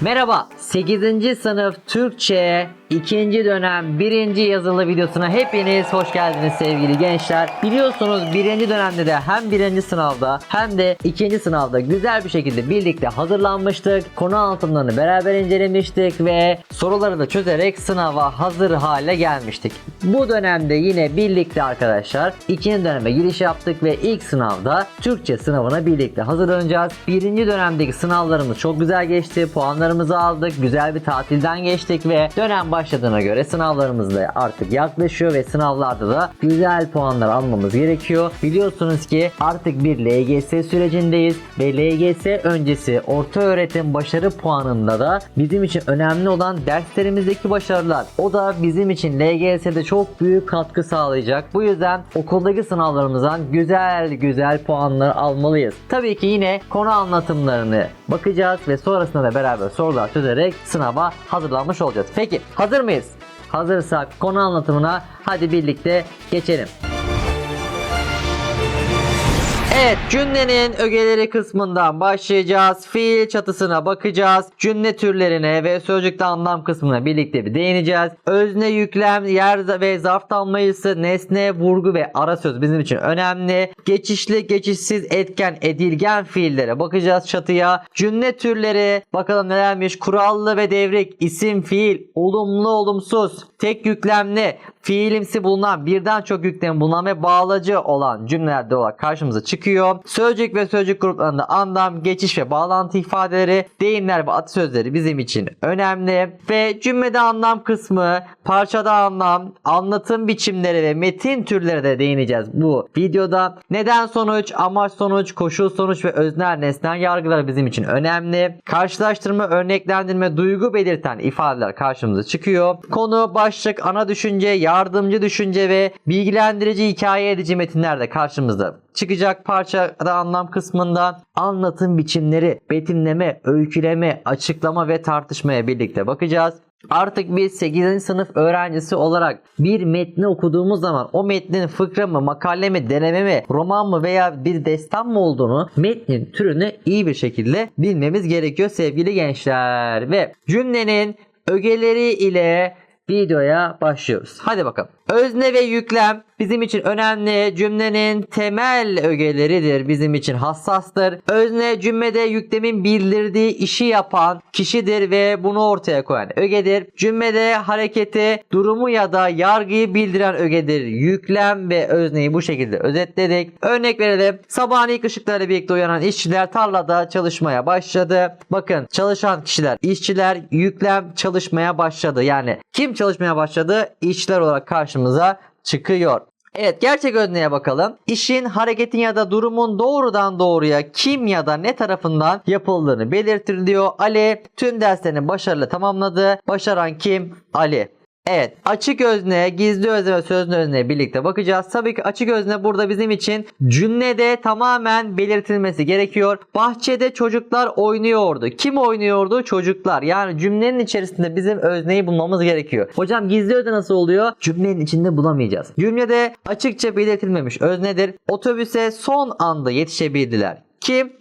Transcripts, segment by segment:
Merhaba, 8. sınıf Türkçe 2. dönem 1. yazılı videosuna hepiniz hoş geldiniz sevgili gençler. Biliyorsunuz 1. dönemde de hem 1. sınavda hem de 2. sınavda güzel bir şekilde birlikte hazırlanmıştık. Konu anlatımlarını beraber incelemiştik ve soruları da çözerek sınava hazır hale gelmiştik. Bu dönemde yine birlikte arkadaşlar 2. döneme giriş yaptık ve ilk sınavda Türkçe sınavına birlikte hazırlanacağız. 1. dönemdeki sınavlarımız çok güzel geçti. Puanlarımızı aldık. Güzel bir tatilden geçtik ve dönem başladığına göre sınavlarımız da artık yaklaşıyor ve sınavlarda da güzel puanlar almamız gerekiyor. Biliyorsunuz ki artık bir LGS sürecindeyiz ve LGS öncesi orta öğretim başarı puanında da bizim için önemli olan derslerimizdeki başarılar. O da bizim için LGS'de çok büyük katkı sağlayacak. Bu yüzden okuldaki sınavlarımızdan güzel güzel puanlar almalıyız. Tabii ki yine konu anlatımlarını bakacağız ve sonrasında da beraber sorular çözerek sınava hazırlanmış olacağız. Peki hazır mıyız? Hazırsak konu anlatımına hadi birlikte geçelim. Evet cümlenin ögeleri kısmından başlayacağız. Fiil çatısına bakacağız. Cümle türlerine ve sözcükte anlam kısmına birlikte bir değineceğiz. Özne, yüklem, yer ve zarf tamlayıcısı, nesne, vurgu ve ara söz bizim için önemli. Geçişli, geçişsiz, etken, edilgen fiillere bakacağız çatıya. Cümle türleri bakalım nelermiş. Kurallı ve devrik, isim, fiil, olumlu, olumsuz, tek yüklemli, fiilimsi bulunan, birden çok yüklem bulunan ve bağlacı olan cümlelerde olarak karşımıza çıkıyor. Sözcük ve sözcük gruplarında anlam, geçiş ve bağlantı ifadeleri, deyimler ve atasözleri bizim için önemli. Ve cümlede anlam kısmı, parçada anlam, anlatım biçimleri ve metin türleri de değineceğiz bu videoda. Neden sonuç, amaç sonuç, koşul sonuç ve öznel nesnel yargılar bizim için önemli. Karşılaştırma, örneklendirme, duygu belirten ifadeler karşımıza çıkıyor. Konu, başlık, ana düşünce, yardımcı düşünce ve bilgilendirici hikaye edici metinler de karşımızda çıkacak parçada anlam kısmında anlatım biçimleri, betimleme, öyküleme, açıklama ve tartışmaya birlikte bakacağız. Artık biz 8. sınıf öğrencisi olarak bir metni okuduğumuz zaman o metnin fıkra mı, makale mi, deneme mi, roman mı veya bir destan mı olduğunu metnin türünü iyi bir şekilde bilmemiz gerekiyor sevgili gençler. Ve cümlenin ögeleri ile videoya başlıyoruz. Hadi bakalım. Özne ve yüklem bizim için önemli. Cümlenin temel ögeleridir. Bizim için hassastır. Özne cümlede yüklemin bildirdiği işi yapan kişidir ve bunu ortaya koyan ögedir. Cümlede hareketi, durumu ya da yargıyı bildiren ögedir. Yüklem ve özneyi bu şekilde özetledik. Örnek verelim. Sabahın ilk ışıklarıyla birlikte uyanan işçiler tarlada çalışmaya başladı. Bakın çalışan kişiler, işçiler yüklem çalışmaya başladı. Yani kim çalışmaya başladı? İşçiler olarak karşımıza çıkıyor. Evet gerçek özneye bakalım. İşin, hareketin ya da durumun doğrudan doğruya kim ya da ne tarafından yapıldığını belirtiliyor. Ali tüm derslerini başarılı tamamladı. Başaran kim? Ali. Evet açık özne, gizli özne ve sözlü özneye birlikte bakacağız. Tabii ki açık özne burada bizim için cümlede tamamen belirtilmesi gerekiyor. Bahçede çocuklar oynuyordu. Kim oynuyordu? Çocuklar. Yani cümlenin içerisinde bizim özneyi bulmamız gerekiyor. Hocam gizli özne nasıl oluyor? Cümlenin içinde bulamayacağız. Cümlede açıkça belirtilmemiş öznedir. Otobüse son anda yetişebildiler. Kim?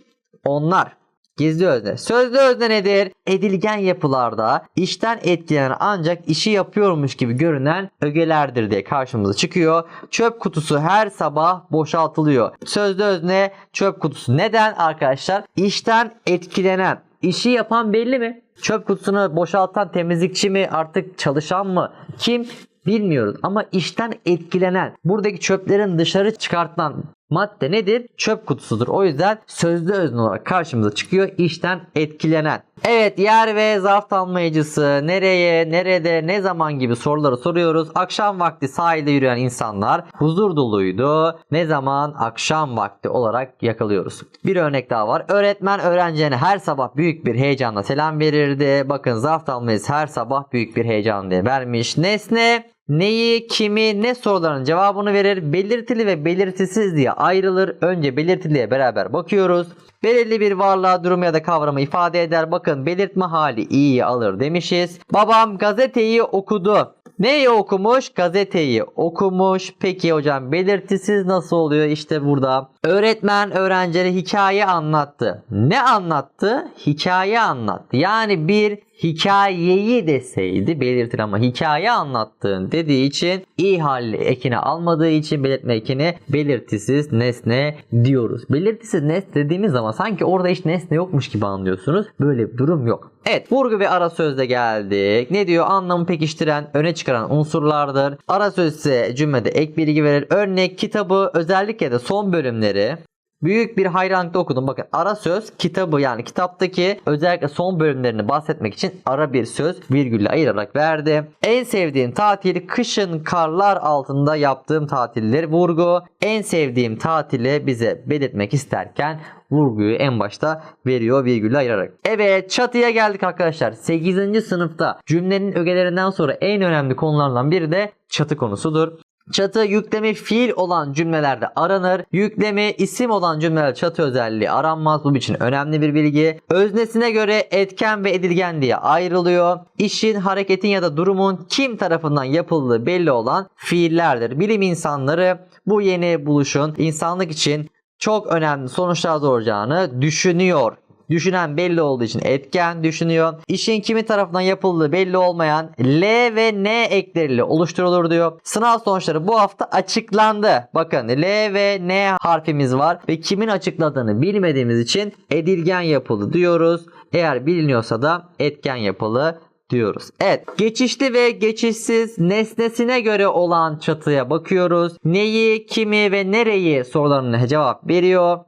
Onlar. Gizli özne. Sözlü özne nedir? Edilgen yapılarda işten etkilenen ancak işi yapıyormuş gibi görünen ögelerdir diye karşımıza çıkıyor. Çöp kutusu her sabah boşaltılıyor. Sözlü özne çöp kutusu. Neden arkadaşlar? İşten etkilenen. İşi yapan belli mi? Çöp kutusunu boşaltan temizlikçi mi artık çalışan mı? Kim? Bilmiyoruz ama işten etkilenen, buradaki çöplerin dışarı çıkartılan madde nedir? Çöp kutusudur. O yüzden sözlü özne olarak karşımıza çıkıyor işten etkilenen. Evet yer ve zarf tamlayıcısı nereye, nerede, ne zaman gibi soruları soruyoruz. Akşam vakti sahilde yürüyen insanlar huzur doluydu. Ne zaman? Akşam vakti olarak yakalıyoruz. Bir örnek daha var. Öğretmen öğrencilerine her sabah büyük bir heyecanla selam verirdi. Bakın zarf tamlayıcısı her sabah büyük bir heyecan diye vermiş. Nesne neyi, kimi, ne soruların cevabını verir. Belirtili ve belirtisiz diye ayrılır. Önce belirtiliye beraber bakıyoruz. Belirli bir varlığa, durumu ya da kavramı ifade eder. Bakın belirtme hali iyi alır demişiz. Babam gazeteyi okudu. Neyi okumuş? Gazeteyi okumuş. Peki hocam belirtisiz nasıl oluyor? İşte burada Öğretmen öğrencilere hikaye anlattı. Ne anlattı? Hikaye anlattı. Yani bir hikayeyi deseydi belirtir ama hikaye anlattığın dediği için i halli ekine almadığı için belirtme ekini belirtisiz nesne diyoruz. Belirtisiz nesne dediğimiz zaman sanki orada hiç nesne yokmuş gibi anlıyorsunuz. Böyle bir durum yok. Evet vurgu ve ara sözde geldik. Ne diyor? Anlamı pekiştiren, öne çıkaran unsurlardır. Ara söz ise cümlede ek bilgi verir. Örnek kitabı özellikle de son bölümleri Büyük bir hayranlıkla okudum. Bakın ara söz kitabı yani kitaptaki özellikle son bölümlerini bahsetmek için ara bir söz virgülle ayırarak verdi. En sevdiğim tatil kışın karlar altında yaptığım tatilleri vurgu. En sevdiğim tatili bize belirtmek isterken vurguyu en başta veriyor virgülle ayırarak. Evet çatıya geldik arkadaşlar. 8. sınıfta cümlenin ögelerinden sonra en önemli konulardan biri de çatı konusudur. Çatı yüklemi fiil olan cümlelerde aranır. Yüklemi isim olan cümlelerde çatı özelliği aranmaz. Bu için önemli bir bilgi. Öznesine göre etken ve edilgen diye ayrılıyor. İşin, hareketin ya da durumun kim tarafından yapıldığı belli olan fiillerdir. Bilim insanları bu yeni buluşun insanlık için çok önemli sonuçlar doğuracağını düşünüyor. Düşünen belli olduğu için etken düşünüyor. İşin kimi tarafından yapıldığı belli olmayan L ve N ekleriyle oluşturulur diyor. Sınav sonuçları bu hafta açıklandı. Bakın L ve N harfimiz var ve kimin açıkladığını bilmediğimiz için edilgen yapılı diyoruz. Eğer biliniyorsa da etken yapılı diyoruz. Evet geçişli ve geçişsiz nesnesine göre olan çatıya bakıyoruz. Neyi, kimi ve nereyi sorularına cevap veriyor.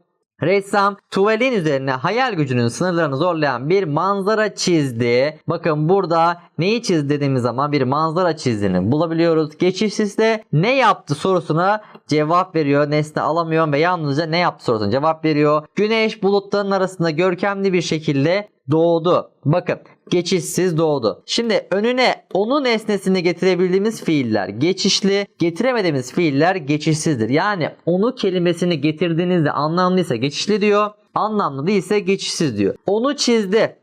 Ressam tuvalin üzerine hayal gücünün sınırlarını zorlayan bir manzara çizdi. Bakın burada neyi çizdi dediğimiz zaman bir manzara çizdiğini bulabiliyoruz. Geçişsizde ne yaptı sorusuna cevap veriyor. Nesne alamıyor ve yalnızca ne yaptı sorusuna cevap veriyor. Güneş bulutların arasında görkemli bir şekilde doğdu. Bakın geçişsiz doğdu. Şimdi önüne onun nesnesini getirebildiğimiz fiiller geçişli, getiremediğimiz fiiller geçişsizdir. Yani onu kelimesini getirdiğinizde anlamlıysa geçişli diyor, anlamlı değilse geçişsiz diyor. Onu çizdi.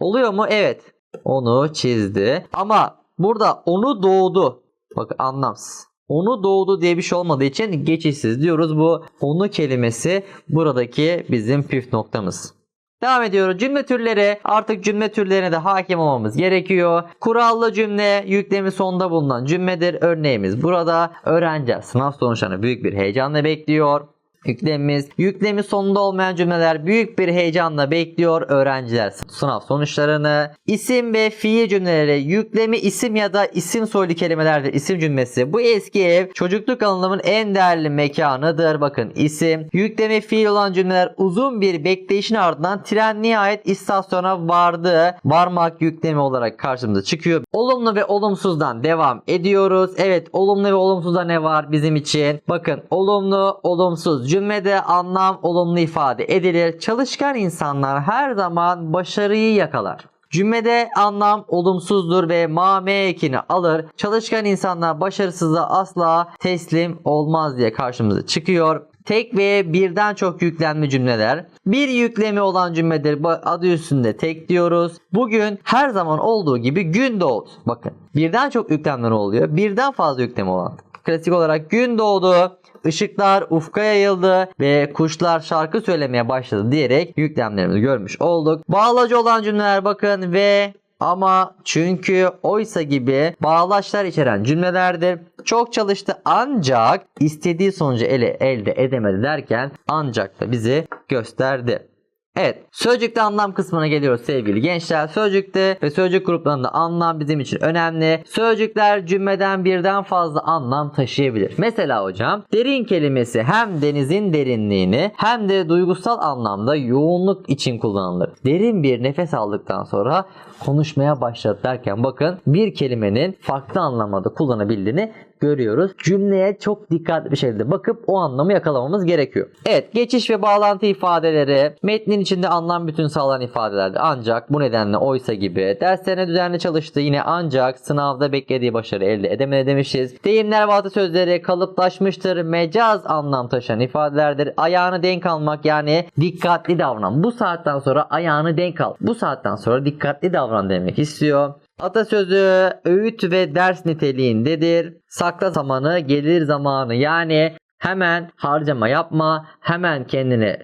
Oluyor mu? Evet. Onu çizdi. Ama burada onu doğdu. Bak anlamsız. Onu doğdu diye bir şey olmadığı için geçişsiz diyoruz. Bu onu kelimesi buradaki bizim püf noktamız. Devam ediyoruz. Cümle türleri. Artık cümle türlerine de hakim olmamız gerekiyor. Kurallı cümle yüklemi sonunda bulunan cümledir. Örneğimiz burada. Öğrenci sınav sonuçlarını büyük bir heyecanla bekliyor. Yüklemimiz, yüklemi sonunda olmayan cümleler büyük bir heyecanla bekliyor öğrenciler sınav sonuçlarını. İsim ve fiil cümleleri yüklemi isim ya da isim soylu kelimelerdir isim cümlesi. Bu eski ev çocukluk anılamın en değerli mekanıdır. Bakın isim. Yüklemi fiil olan cümleler uzun bir bekleyişin ardından tren nihayet istasyona vardı. Varmak yüklemi olarak karşımıza çıkıyor. Olumlu ve olumsuzdan devam ediyoruz. Evet olumlu ve olumsuzda ne var bizim için? Bakın olumlu, olumsuz cümlede anlam olumlu ifade edilir. Çalışkan insanlar her zaman başarıyı yakalar. Cümlede anlam olumsuzdur ve ma ekini alır. Çalışkan insanlar başarısızlığa asla teslim olmaz diye karşımıza çıkıyor. Tek ve birden çok yüklenme cümleler. Bir yüklemi olan cümledir. Adı üstünde tek diyoruz. Bugün her zaman olduğu gibi gün doğdu. Bakın birden çok yüklemler oluyor. Birden fazla yüklemi olan. Klasik olarak gün doğdu. Işıklar ufka yayıldı ve kuşlar şarkı söylemeye başladı diyerek yüklemlerimizi görmüş olduk. Bağlacı olan cümleler bakın ve ama çünkü oysa gibi bağlaçlar içeren cümlelerdir. Çok çalıştı ancak istediği sonucu ele elde edemedi derken ancak da bizi gösterdi. Evet sözcükte anlam kısmına geliyoruz sevgili gençler. Sözcükte ve sözcük gruplarında anlam bizim için önemli. Sözcükler cümleden birden fazla anlam taşıyabilir. Mesela hocam derin kelimesi hem denizin derinliğini hem de duygusal anlamda yoğunluk için kullanılır. Derin bir nefes aldıktan sonra konuşmaya başladı derken bakın bir kelimenin farklı anlamda kullanabildiğini görüyoruz. Cümleye çok dikkatli bir şekilde bakıp o anlamı yakalamamız gerekiyor. Evet geçiş ve bağlantı ifadeleri metnin içinde anlam bütün sağlayan ifadelerdi. Ancak bu nedenle oysa gibi derslerine düzenli çalıştı yine ancak sınavda beklediği başarı elde edemedi demişiz. Deyimler ve atasözleri kalıplaşmıştır. Mecaz anlam taşıyan ifadelerdir. Ayağını denk almak yani dikkatli davran. Bu saatten sonra ayağını denk al. Bu saatten sonra dikkatli davran demek istiyor. Atasözü öğüt ve ders niteliğindedir. Sakla zamanı gelir zamanı yani Hemen harcama yapma. Hemen kendini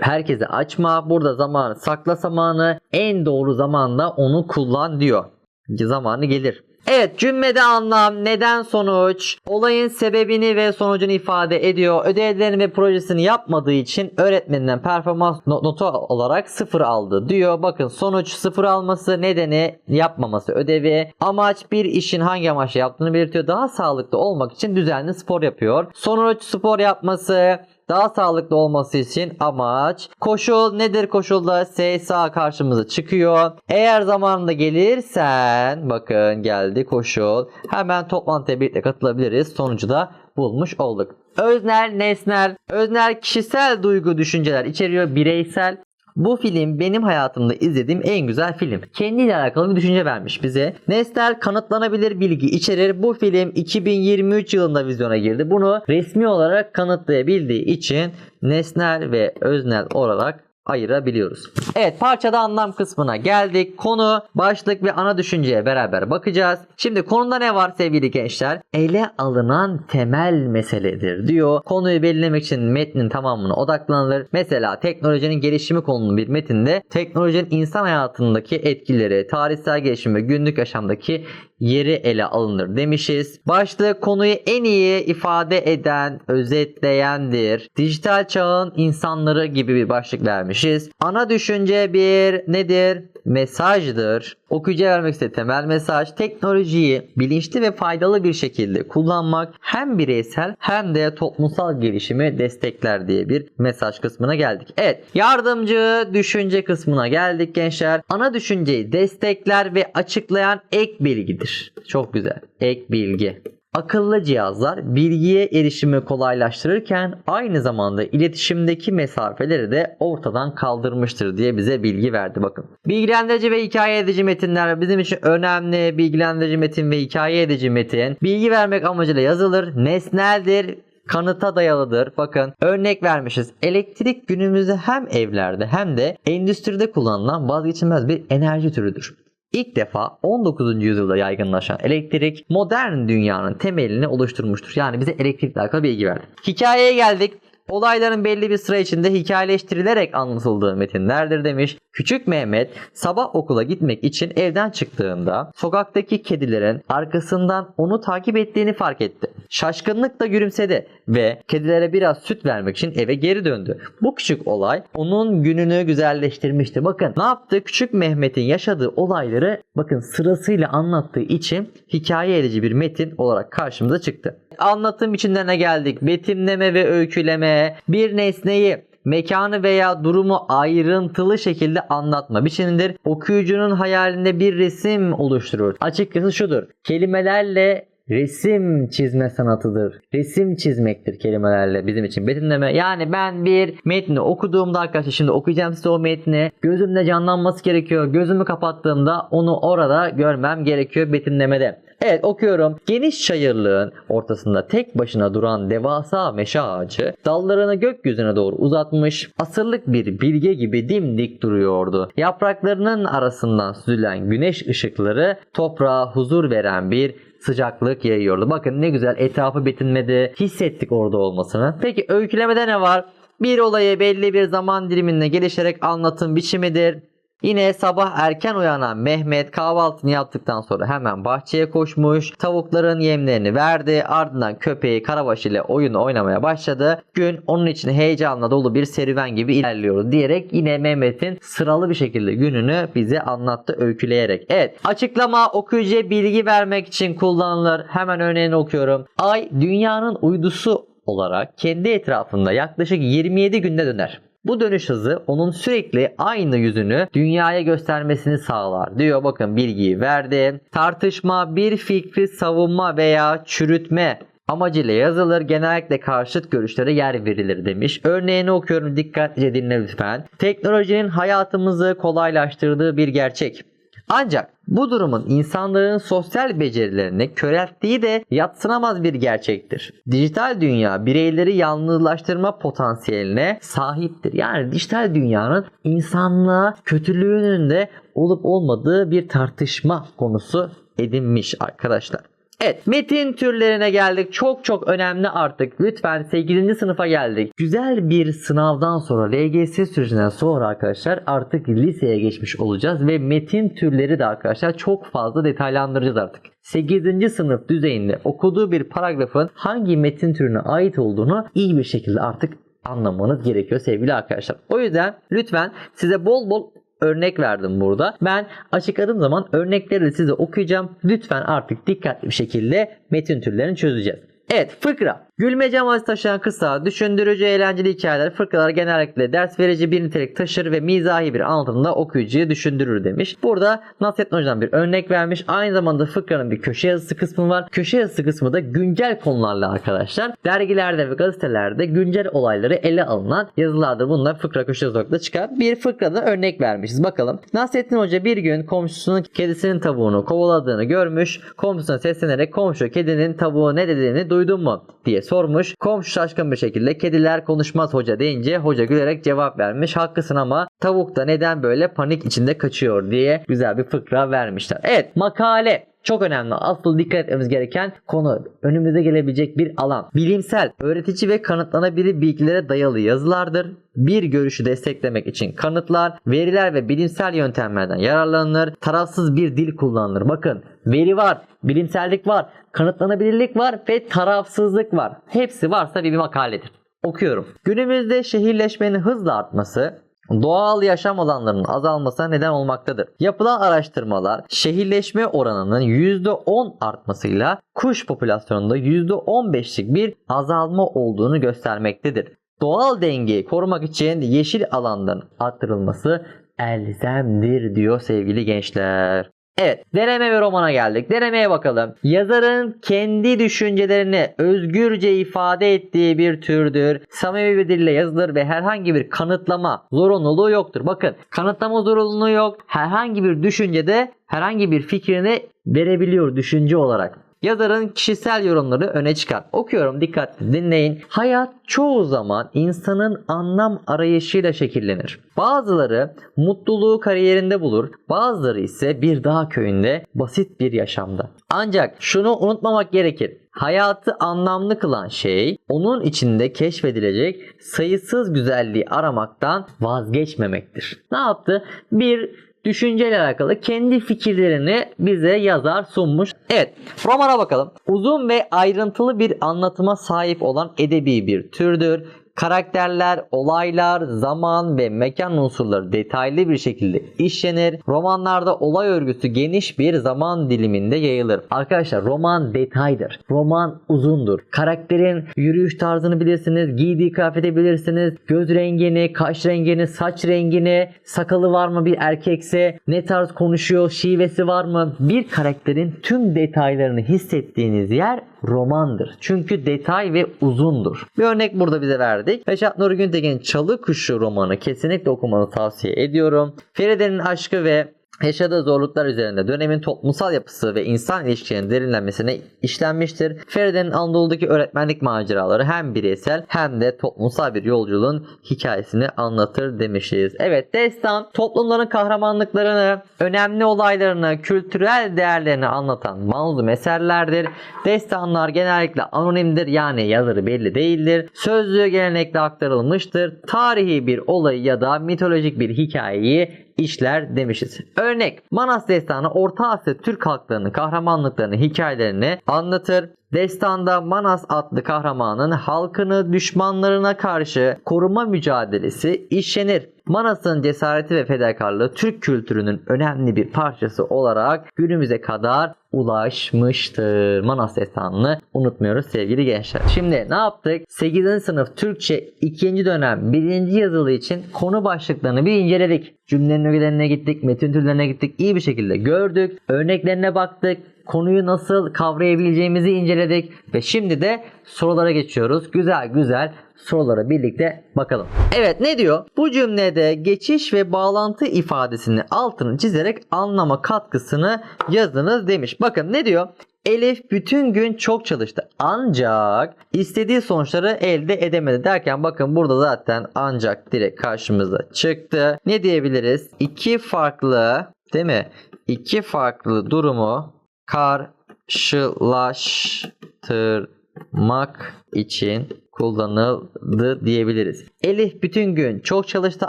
herkese açma. Burada zamanı sakla zamanı. En doğru zamanda onu kullan diyor. Zamanı gelir. Evet cümlede anlam, neden sonuç, olayın sebebini ve sonucunu ifade ediyor. Ödevlerini ve projesini yapmadığı için öğretmeninden performans no- notu olarak sıfır aldı diyor. Bakın sonuç sıfır alması nedeni yapmaması ödevi. Amaç bir işin hangi amaçla yaptığını belirtiyor. Daha sağlıklı olmak için düzenli spor yapıyor. Sonuç spor yapması, daha sağlıklı olması için amaç. Koşul nedir koşulda? SSA karşımıza çıkıyor. Eğer zamanında gelirsen bakın geldi koşul. Hemen toplantıya birlikte katılabiliriz. Sonucu da bulmuş olduk. Öznel, nesnel. Öznel kişisel duygu düşünceler içeriyor. Bireysel bu film benim hayatımda izlediğim en güzel film. Kendiyle alakalı bir düşünce vermiş bize. Nesnel kanıtlanabilir bilgi içerir. Bu film 2023 yılında vizyona girdi. Bunu resmi olarak kanıtlayabildiği için nesnel ve öznel olarak ayırabiliyoruz. Evet parçada anlam kısmına geldik. Konu, başlık ve ana düşünceye beraber bakacağız. Şimdi konuda ne var sevgili gençler? Ele alınan temel meseledir diyor. Konuyu belirlemek için metnin tamamına odaklanılır. Mesela teknolojinin gelişimi konulu bir metinde teknolojinin insan hayatındaki etkileri, tarihsel gelişim ve günlük yaşamdaki yeri ele alınır demişiz. Başlık konuyu en iyi ifade eden, özetleyendir. Dijital çağın insanları gibi bir başlık vermişiz. Ana düşünce bir nedir? Mesajdır. Okuyucuya vermek istediği temel mesaj teknolojiyi bilinçli ve faydalı bir şekilde kullanmak hem bireysel hem de toplumsal gelişimi destekler diye bir mesaj kısmına geldik. Evet yardımcı düşünce kısmına geldik gençler. Ana düşünceyi destekler ve açıklayan ek bilgidir. Çok güzel. Ek bilgi. Akıllı cihazlar bilgiye erişimi kolaylaştırırken aynı zamanda iletişimdeki mesafeleri de ortadan kaldırmıştır diye bize bilgi verdi bakın. Bilgilendirici ve hikaye edici metinler bizim için önemli. Bilgilendirici metin ve hikaye edici metin bilgi vermek amacıyla yazılır. Nesneldir kanıta dayalıdır. Bakın örnek vermişiz. Elektrik günümüzde hem evlerde hem de endüstride kullanılan vazgeçilmez bir enerji türüdür. İlk defa 19. yüzyılda yaygınlaşan elektrik modern dünyanın temelini oluşturmuştur. Yani bize elektrikle alakalı bilgi verdi. Hikayeye geldik. Olayların belli bir sıra içinde hikayeleştirilerek anlatıldığı metinlerdir demiş. Küçük Mehmet sabah okula gitmek için evden çıktığında sokaktaki kedilerin arkasından onu takip ettiğini fark etti. Şaşkınlıkla gülümsedi ve kedilere biraz süt vermek için eve geri döndü. Bu küçük olay onun gününü güzelleştirmişti. Bakın ne yaptı? Küçük Mehmet'in yaşadığı olayları bakın sırasıyla anlattığı için hikaye edici bir metin olarak karşımıza çıktı. Anlatım biçimlerine geldik. Betimleme ve öyküleme. Bir nesneyi mekanı veya durumu ayrıntılı şekilde anlatma biçimidir. Okuyucunun hayalinde bir resim oluşturur. Açıkçası şudur. Kelimelerle resim çizme sanatıdır. Resim çizmektir kelimelerle bizim için betimleme. Yani ben bir metni okuduğumda arkadaşlar şimdi okuyacağım size o metni. Gözümde canlanması gerekiyor. Gözümü kapattığımda onu orada görmem gerekiyor betimlemede. Evet okuyorum. Geniş çayırlığın ortasında tek başına duran devasa meşe ağacı dallarını gökyüzüne doğru uzatmış asırlık bir bilge gibi dimdik duruyordu. Yapraklarının arasından süzülen güneş ışıkları toprağa huzur veren bir sıcaklık yayıyordu. Bakın ne güzel etrafı betinmedi. Hissettik orada olmasını. Peki öykülemede ne var? Bir olayı belli bir zaman diliminde gelişerek anlatım biçimidir. Yine sabah erken uyanan Mehmet kahvaltını yaptıktan sonra hemen bahçeye koşmuş. Tavukların yemlerini verdi. Ardından köpeği Karabaş ile oyun oynamaya başladı. Gün onun için heyecanla dolu bir serüven gibi ilerliyor diyerek yine Mehmet'in sıralı bir şekilde gününü bize anlattı öyküleyerek. Evet açıklama okuyucuya bilgi vermek için kullanılır. Hemen örneğini okuyorum. Ay dünyanın uydusu olarak kendi etrafında yaklaşık 27 günde döner. Bu dönüş hızı onun sürekli aynı yüzünü dünyaya göstermesini sağlar diyor. Bakın bilgiyi verdi. Tartışma bir fikri savunma veya çürütme amacıyla yazılır. Genellikle karşıt görüşlere yer verilir demiş. Örneğini okuyorum dikkatlice dinle lütfen. Teknolojinin hayatımızı kolaylaştırdığı bir gerçek. Ancak bu durumun insanların sosyal becerilerini körelttiği de yatsınamaz bir gerçektir. Dijital dünya bireyleri yalnızlaştırma potansiyeline sahiptir. Yani dijital dünyanın insanlığa kötülüğünün de olup olmadığı bir tartışma konusu edinmiş arkadaşlar. Evet metin türlerine geldik. Çok çok önemli artık. Lütfen 8. sınıfa geldik. Güzel bir sınavdan sonra LGS sürecinden sonra arkadaşlar artık liseye geçmiş olacağız. Ve metin türleri de arkadaşlar çok fazla detaylandıracağız artık. 8. sınıf düzeyinde okuduğu bir paragrafın hangi metin türüne ait olduğunu iyi bir şekilde artık anlamanız gerekiyor sevgili arkadaşlar. O yüzden lütfen size bol bol örnek verdim burada. Ben açıkladığım zaman örnekleri de size okuyacağım. Lütfen artık dikkatli bir şekilde metin türlerini çözeceğiz. Evet fıkra. Gülmece amacı taşıyan kısa, düşündürücü, eğlenceli hikayeler, fıkralar genellikle ders verici bir nitelik taşır ve mizahi bir anlatımda okuyucuyu düşündürür demiş. Burada Nasrettin Hoca'dan bir örnek vermiş. Aynı zamanda fıkranın bir köşe yazısı kısmı var. Köşe yazısı kısmı da güncel konularla arkadaşlar. Dergilerde ve gazetelerde güncel olayları ele alınan yazılardır. Bunlar fıkra köşe yazı olarak çıkar. Bir fıkrada örnek vermişiz. Bakalım. Nasrettin Hoca bir gün komşusunun kedisinin tavuğunu kovaladığını görmüş. Komşusuna seslenerek komşu kedinin tavuğu ne dediğini duydun mu diye sormuş. Komşu şaşkın bir şekilde kediler konuşmaz hoca deyince hoca gülerek cevap vermiş. Haklısın ama tavuk da neden böyle panik içinde kaçıyor diye güzel bir fıkra vermişler. Evet makale çok önemli. Asıl dikkat etmemiz gereken konu önümüze gelebilecek bir alan. Bilimsel, öğretici ve kanıtlanabilir bilgilere dayalı yazılardır. Bir görüşü desteklemek için kanıtlar, veriler ve bilimsel yöntemlerden yararlanılır. Tarafsız bir dil kullanılır. Bakın veri var, bilimsellik var, kanıtlanabilirlik var ve tarafsızlık var. Hepsi varsa bir makaledir. Okuyorum. Günümüzde şehirleşmenin hızla artması doğal yaşam alanlarının azalmasına neden olmaktadır. Yapılan araştırmalar şehirleşme oranının %10 artmasıyla kuş popülasyonunda %15'lik bir azalma olduğunu göstermektedir. Doğal dengeyi korumak için yeşil alanların arttırılması elzemdir diyor sevgili gençler. Evet deneme ve romana geldik. Denemeye bakalım. Yazarın kendi düşüncelerini özgürce ifade ettiği bir türdür. Samimi bir dille yazılır ve herhangi bir kanıtlama zorunluluğu yoktur. Bakın kanıtlama zorunluluğu yok. Herhangi bir düşüncede herhangi bir fikrini verebiliyor düşünce olarak. Yazarın kişisel yorumları öne çıkar. Okuyorum dikkatli dinleyin. Hayat çoğu zaman insanın anlam arayışıyla şekillenir. Bazıları mutluluğu kariyerinde bulur, bazıları ise bir dağ köyünde basit bir yaşamda. Ancak şunu unutmamak gerekir. Hayatı anlamlı kılan şey onun içinde keşfedilecek sayısız güzelliği aramaktan vazgeçmemektir. Ne yaptı? Bir düşünceyle alakalı kendi fikirlerini bize yazar sunmuş. Evet romana bakalım. Uzun ve ayrıntılı bir anlatıma sahip olan edebi bir türdür. Karakterler, olaylar, zaman ve mekan unsurları detaylı bir şekilde işlenir. Romanlarda olay örgüsü geniş bir zaman diliminde yayılır. Arkadaşlar roman detaydır. Roman uzundur. Karakterin yürüyüş tarzını bilirsiniz, giydiği kıyafeti bilirsiniz, göz rengini, kaş rengini, saç rengini, sakalı var mı bir erkekse, ne tarz konuşuyor, şivesi var mı? Bir karakterin tüm detaylarını hissettiğiniz yer romandır. Çünkü detay ve uzundur. Bir örnek burada bize verdik. Reşat Nuri Güntekin'in Çalı Kuşu romanı kesinlikle okumanı tavsiye ediyorum. Feride'nin aşkı ve yaşadığı zorluklar üzerinde dönemin toplumsal yapısı ve insan ilişkilerinin derinlenmesine işlenmiştir. Feride'nin Anadolu'daki öğretmenlik maceraları hem bireysel hem de toplumsal bir yolculuğun hikayesini anlatır demişiz. Evet destan toplumların kahramanlıklarını, önemli olaylarını, kültürel değerlerini anlatan manzum eserlerdir. Destanlar genellikle anonimdir yani yazarı belli değildir. Sözlüğü gelenekle aktarılmıştır. Tarihi bir olayı ya da mitolojik bir hikayeyi işler demişiz. Örnek Manas Destanı Orta Asya Türk halklarının kahramanlıklarını, hikayelerini anlatır. Destanda Manas adlı kahramanın halkını düşmanlarına karşı koruma mücadelesi işlenir. Manas'ın cesareti ve fedakarlığı Türk kültürünün önemli bir parçası olarak günümüze kadar ulaşmıştır. Manas destanını unutmuyoruz sevgili gençler. Şimdi ne yaptık? 8. sınıf Türkçe 2. dönem 1. yazılı için konu başlıklarını bir inceledik. Cümlenin ögelerine gittik, metin türlerine gittik. iyi bir şekilde gördük. Örneklerine baktık konuyu nasıl kavrayabileceğimizi inceledik ve şimdi de sorulara geçiyoruz. Güzel güzel sorulara birlikte bakalım. Evet ne diyor? Bu cümlede geçiş ve bağlantı ifadesini altını çizerek anlama katkısını yazınız demiş. Bakın ne diyor? Elif bütün gün çok çalıştı. Ancak istediği sonuçları elde edemedi derken bakın burada zaten ancak direkt karşımıza çıktı. Ne diyebiliriz? İki farklı değil mi? İki farklı durumu karşılaştırmak için kullanıldı diyebiliriz. Elif bütün gün çok çalıştı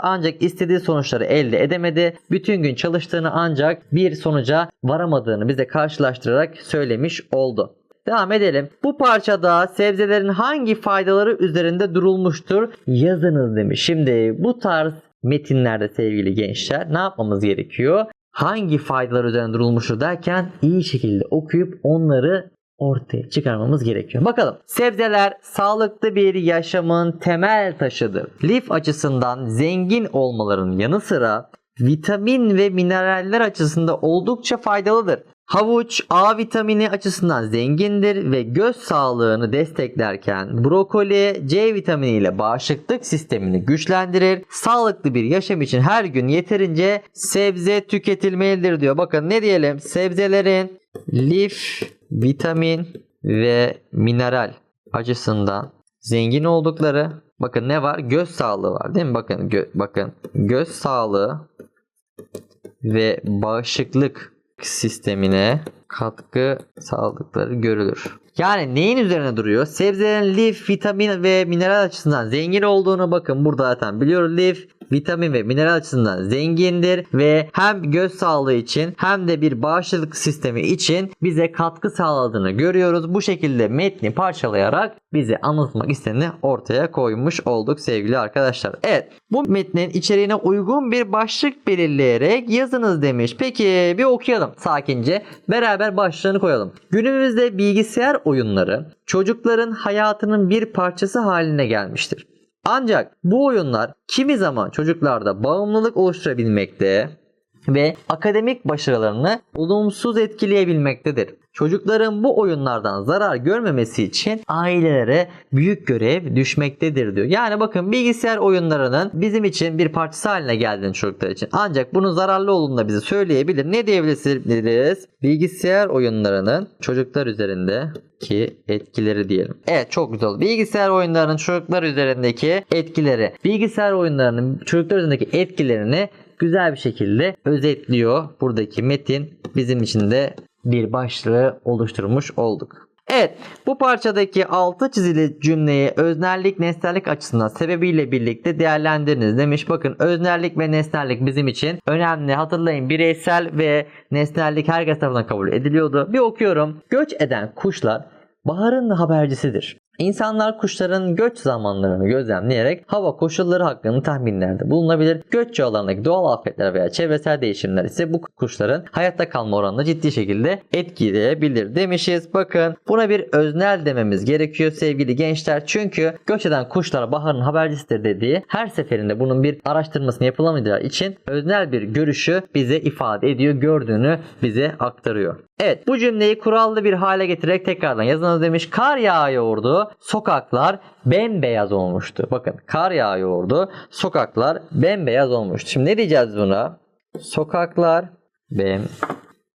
ancak istediği sonuçları elde edemedi. Bütün gün çalıştığını ancak bir sonuca varamadığını bize karşılaştırarak söylemiş oldu. Devam edelim. Bu parçada sebzelerin hangi faydaları üzerinde durulmuştur? Yazınız demiş. Şimdi bu tarz metinlerde sevgili gençler ne yapmamız gerekiyor? Hangi faydalar üzerinde durulmuştur derken iyi şekilde okuyup onları ortaya çıkarmamız gerekiyor. Bakalım. Sebzeler sağlıklı bir yaşamın temel taşıdır. Lif açısından zengin olmalarının yanı sıra vitamin ve mineraller açısından oldukça faydalıdır. Havuç A vitamini açısından zengindir ve göz sağlığını desteklerken brokoli C vitamini ile bağışıklık sistemini güçlendirir. Sağlıklı bir yaşam için her gün yeterince sebze tüketilmelidir diyor. Bakın ne diyelim? Sebzelerin lif, vitamin ve mineral açısından zengin oldukları bakın ne var? Göz sağlığı var değil mi? Bakın gö- bakın göz sağlığı ve bağışıklık sistemine katkı sağladıkları görülür. Yani neyin üzerine duruyor? Sebzelerin lif, vitamin ve mineral açısından zengin olduğunu bakın burada zaten biliyoruz. Lif, vitamin ve mineral açısından zengindir ve hem göz sağlığı için hem de bir bağışıklık sistemi için bize katkı sağladığını görüyoruz. Bu şekilde metni parçalayarak bize anlatmak isteneni ortaya koymuş olduk sevgili arkadaşlar. Evet bu metnin içeriğine uygun bir başlık belirleyerek yazınız demiş. Peki bir okuyalım sakince. Beraber başlığını koyalım. Günümüzde bilgisayar oyunları çocukların hayatının bir parçası haline gelmiştir. Ancak bu oyunlar kimi zaman çocuklarda bağımlılık oluşturabilmekte ve akademik başarılarını olumsuz etkileyebilmektedir. Çocukların bu oyunlardan zarar görmemesi için ailelere büyük görev düşmektedir diyor. Yani bakın bilgisayar oyunlarının bizim için bir parçası haline geldiğini çocuklar için. Ancak bunun zararlı olduğunu da bize söyleyebilir. Ne diyebiliriz? Bilgisayar oyunlarının çocuklar üzerindeki etkileri diyelim. Evet çok güzel. Bilgisayar oyunlarının çocuklar üzerindeki etkileri. Bilgisayar oyunlarının çocuklar üzerindeki etkilerini güzel bir şekilde özetliyor. Buradaki metin bizim için de bir başlığı oluşturmuş olduk. Evet bu parçadaki altı çizili cümleyi öznellik nesnellik açısından sebebiyle birlikte değerlendiriniz demiş. Bakın öznellik ve nesnellik bizim için önemli. Hatırlayın bireysel ve nesnellik herkes tarafından kabul ediliyordu. Bir okuyorum. Göç eden kuşlar baharın habercisidir. İnsanlar kuşların göç zamanlarını gözlemleyerek hava koşulları hakkında tahminlerde bulunabilir. Göç alanındaki doğal afetler veya çevresel değişimler ise bu kuşların hayatta kalma oranını ciddi şekilde etkileyebilir demişiz. Bakın buna bir öznel dememiz gerekiyor sevgili gençler. Çünkü göç eden kuşlar baharın habercisidir dediği her seferinde bunun bir araştırmasını yapılamayacağı için öznel bir görüşü bize ifade ediyor. Gördüğünü bize aktarıyor. Evet bu cümleyi kurallı bir hale getirerek tekrardan yazınız demiş. Kar yağıyordu. Sokaklar bembeyaz olmuştu. Bakın kar yağıyordu. Sokaklar bembeyaz olmuştu. Şimdi ne diyeceğiz buna? Sokaklar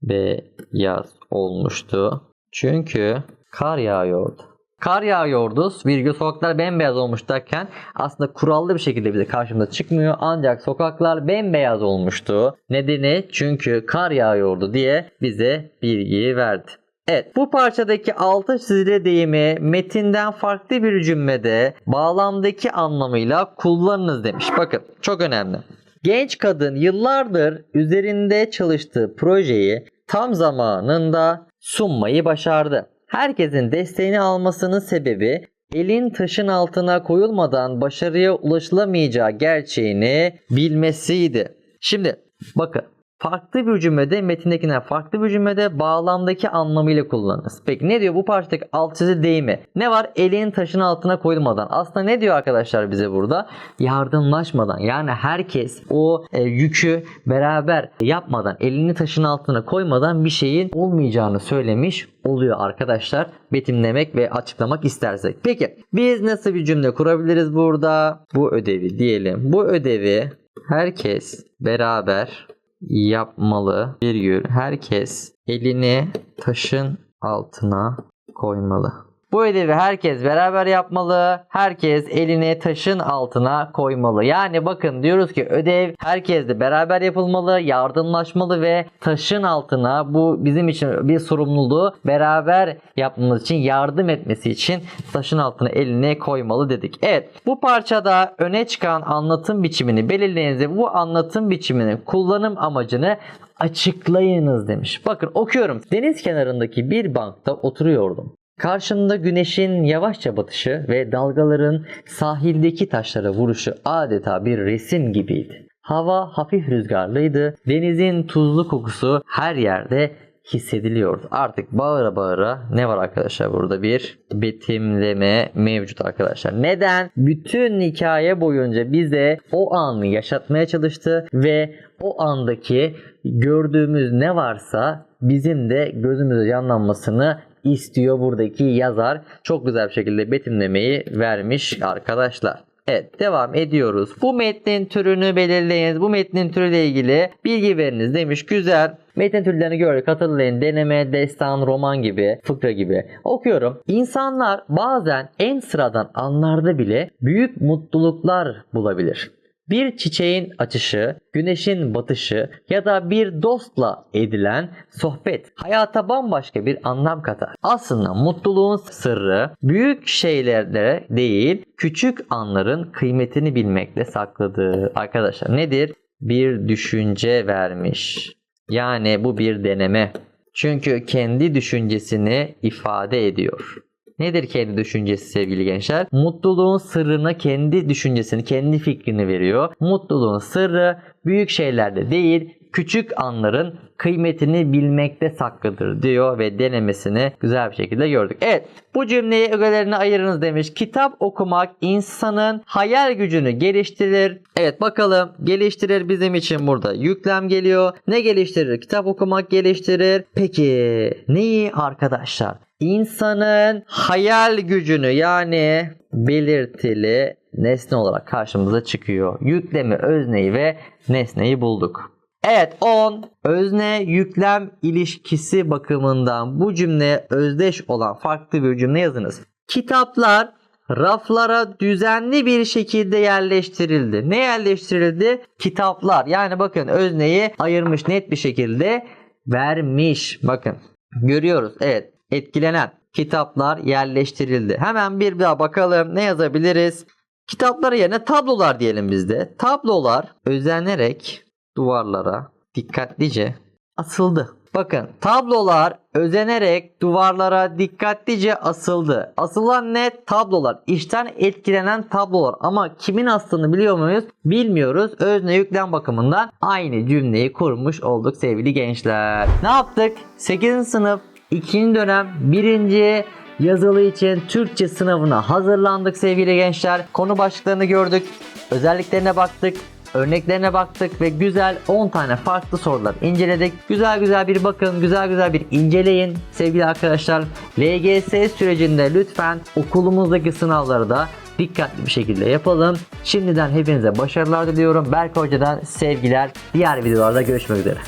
bembeyaz olmuştu. Çünkü kar yağıyordu. Kar yağıyordu. Virgül sokaklar bembeyaz olmuş derken aslında kurallı bir şekilde bize karşımıza çıkmıyor. Ancak sokaklar bembeyaz olmuştu. Nedeni çünkü kar yağıyordu diye bize bilgiyi verdi. Evet bu parçadaki altı çizili deyimi metinden farklı bir cümlede bağlamdaki anlamıyla kullanınız demiş. Bakın çok önemli. Genç kadın yıllardır üzerinde çalıştığı projeyi tam zamanında sunmayı başardı. Herkesin desteğini almasının sebebi elin taşın altına koyulmadan başarıya ulaşılamayacağı gerçeğini bilmesiydi. Şimdi bakın farklı bir cümlede metindekinden farklı bir cümlede bağlamdaki anlamıyla kullanırız. Peki ne diyor bu parçadaki alt çizili deyimi? Ne var? Elin taşın altına koyulmadan. Aslında ne diyor arkadaşlar bize burada? Yardımlaşmadan yani herkes o e, yükü beraber yapmadan elini taşın altına koymadan bir şeyin olmayacağını söylemiş oluyor arkadaşlar. Betimlemek ve açıklamak istersek. Peki biz nasıl bir cümle kurabiliriz burada? Bu ödevi diyelim. Bu ödevi herkes beraber yapmalı. Virgül herkes elini taşın altına koymalı. Bu ödevi herkes beraber yapmalı. Herkes elini taşın altına koymalı. Yani bakın diyoruz ki ödev herkesle beraber yapılmalı, yardımlaşmalı ve taşın altına bu bizim için bir sorumluluğu beraber yapmamız için yardım etmesi için taşın altına elini koymalı dedik. Evet bu parçada öne çıkan anlatım biçimini belirleyiniz bu anlatım biçiminin kullanım amacını açıklayınız demiş. Bakın okuyorum. Deniz kenarındaki bir bankta oturuyordum. Karşımda güneşin yavaşça batışı ve dalgaların sahildeki taşlara vuruşu adeta bir resim gibiydi. Hava hafif rüzgarlıydı. Denizin tuzlu kokusu her yerde hissediliyordu. Artık bağıra bağıra ne var arkadaşlar burada bir betimleme mevcut arkadaşlar. Neden? Bütün hikaye boyunca bize o anı yaşatmaya çalıştı ve o andaki gördüğümüz ne varsa bizim de gözümüze canlanmasını istiyor buradaki yazar. Çok güzel bir şekilde betimlemeyi vermiş arkadaşlar. Evet devam ediyoruz. Bu metnin türünü belirleyiniz. Bu metnin türüyle ilgili bilgi veriniz demiş. Güzel. Metin türlerini gördük. Hatırlayın. Deneme, destan, roman gibi, fıkra gibi. Okuyorum. İnsanlar bazen en sıradan anlarda bile büyük mutluluklar bulabilir. Bir çiçeğin açışı, güneşin batışı ya da bir dostla edilen sohbet hayata bambaşka bir anlam katar. Aslında mutluluğun sırrı büyük şeylerde değil, küçük anların kıymetini bilmekle sakladığı. Arkadaşlar nedir? Bir düşünce vermiş. Yani bu bir deneme. Çünkü kendi düşüncesini ifade ediyor. Nedir kendi düşüncesi sevgili gençler? Mutluluğun sırrına kendi düşüncesini, kendi fikrini veriyor. Mutluluğun sırrı büyük şeylerde değil, küçük anların kıymetini bilmekte saklıdır diyor ve denemesini güzel bir şekilde gördük. Evet bu cümleyi ögelerine ayırınız demiş. Kitap okumak insanın hayal gücünü geliştirir. Evet bakalım geliştirir bizim için burada yüklem geliyor. Ne geliştirir? Kitap okumak geliştirir. Peki neyi arkadaşlar? İnsanın hayal gücünü yani belirtili nesne olarak karşımıza çıkıyor. Yüklemi, özneyi ve nesneyi bulduk. Evet 10. Özne yüklem ilişkisi bakımından bu cümleye özdeş olan farklı bir cümle yazınız. Kitaplar raflara düzenli bir şekilde yerleştirildi. Ne yerleştirildi? Kitaplar. Yani bakın özneyi ayırmış net bir şekilde vermiş. Bakın görüyoruz. Evet etkilenen kitaplar yerleştirildi. Hemen bir daha bakalım ne yazabiliriz? Kitapları yerine tablolar diyelim bizde. Tablolar özenerek duvarlara dikkatlice asıldı. Bakın tablolar özenerek duvarlara dikkatlice asıldı. Asılan ne? Tablolar. İşten etkilenen tablolar. Ama kimin astığını biliyor muyuz? Bilmiyoruz. Özne yüklem bakımından aynı cümleyi kurmuş olduk sevgili gençler. Ne yaptık? 8. sınıf 2. dönem 1. yazılı için Türkçe sınavına hazırlandık sevgili gençler. Konu başlıklarını gördük. Özelliklerine baktık. Örneklerine baktık ve güzel 10 tane farklı sorular inceledik. Güzel güzel bir bakın, güzel güzel bir inceleyin sevgili arkadaşlar. LGS sürecinde lütfen okulumuzdaki sınavları da dikkatli bir şekilde yapalım. Şimdiden hepinize başarılar diliyorum. Berk Hoca'dan sevgiler. Diğer videolarda görüşmek üzere.